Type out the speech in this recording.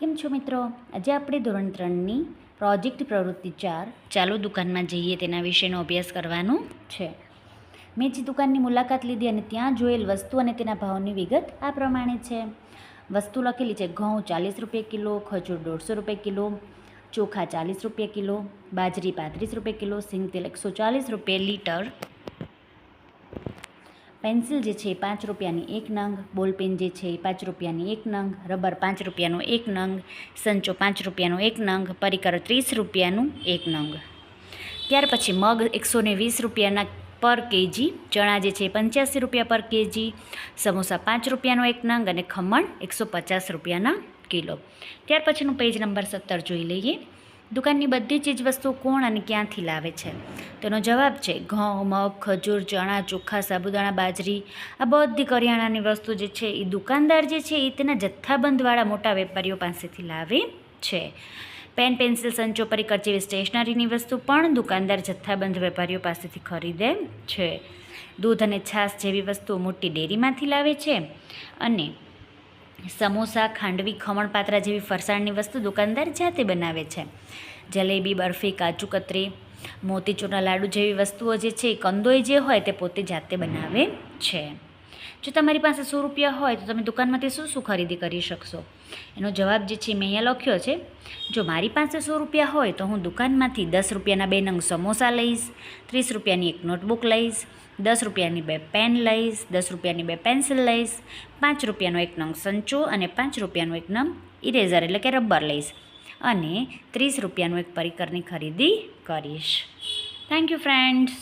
કેમ છો મિત્રો? આજે આપણે ધોરણ ત્રણની પ્રોજેક્ટ પ્રવૃત્તિ ચાર. ચાલુ દુકાનમાં જઈએ, તેના વિશેનો અભ્યાસ કરવાનો છે. મેં જે દુકાનની મુલાકાત લીધી અને ત્યાં જોયેલ વસ્તુ અને તેના ભાવની વિગત આ પ્રમાણે છે. વસ્તુ લખેલી છે, ઘઉં ચાલીસ રૂપિયા કિલો, ખજૂર દોઢસો રૂપિયા કિલો, ચોખા ચાલીસ રૂપિયા કિલો, બાજરી પાંત્રીસ રૂપિયા કિલો, સિંગ તેલ એકસો ચાલીસ રૂપિયા લીટર પેન્સિલ જે છે પાંચ રૂપિયાની એક નંગ, બોલપેન જે છે પાંચ રૂપિયાની એક નંગ, રબર પાંચ રૂપિયાનો એક નંગ, સંચો પાંચ રૂપિયાનો એક નંગ, પરિકર ત્રીસ રૂપિયાનું એક નંગ. ત્યાર પછી મગ એકસો વીસ રૂપિયાના પર કેજી, ચણા જે છે પંચ્યાસી રૂપિયા પર કેજી, સમોસા પાંચ રૂપિયાનો એક નંગ અને ખમણ એકસો પચાસ રૂપિયાના કિલો. ત્યાર પછીનું પેજ નંબર સત્તર જોઈ લઈએ. દુકાનની બધી ચીજ વસ્તુ કોણ અને ક્યાંથી લાવે છે? તેનો જવાબ છે ઘઉં, મગ, ખજૂર, ચણા, ચોખા, સાબુદાણા, બાજરી. આ બધી કરિયાણાની વસ્તુ જે છે એ દુકાનદાર જે છે એ તેના જથ્થાબંધવાળા મોટા વેપારીઓ પાસેથી લાવે છે. પેન, પેન્સિલ સંચોપરીકર જેવી સ્ટેશનરીની વસ્તુ પણ દુકાનદાર જથ્થાબંધ વેપારીઓ પાસેથી ખરીદે છે. દૂધ અને છાશ જેવી વસ્તુઓ મોટી ડેરીમાંથી લાવે છે અને સમોસા, ખાંડવી, ખમણપાત્રા જેવી ફરસાણની વસ્તુ દુકાનદાર જાતે બનાવે છે. જલેબી, બરફી, કાજુ કતરી, મોતીચૂરના લાડુ જેવી વસ્તુઓ જે છે એ કંદોઈ જે હોય તે પોતે જાતે બનાવે છે. જો તમારી પાસે સો રૂપિયા હોય તો તમે દુકાનમાંથી શું શું ખરીદી કરી શકશો? એનો જવાબ જે છે મેં અહીંયા લખ્યો છે, જો મારી પાસે સો રૂપિયા હોય તો હું દુકાનમાંથી દસ રૂપિયાના બે નંગ સમોસા લઈશ, ત્રીસ રૂપિયાની એક નોટબુક લઈશ, દસ રૂપિયાની બે પેન લઈશ, દસ રૂપિયાની બે પેન્સિલ લઈશ, પાંચ રૂપિયાનો એક નંગ સંચો અને પાંચ રૂપિયાનો એક નંગ ઇરેઝર એટલે કે રબર લઈશ અને ત્રીસ રૂપિયાનું એક પરિકરની ખરીદી કરીશ. Thank you friends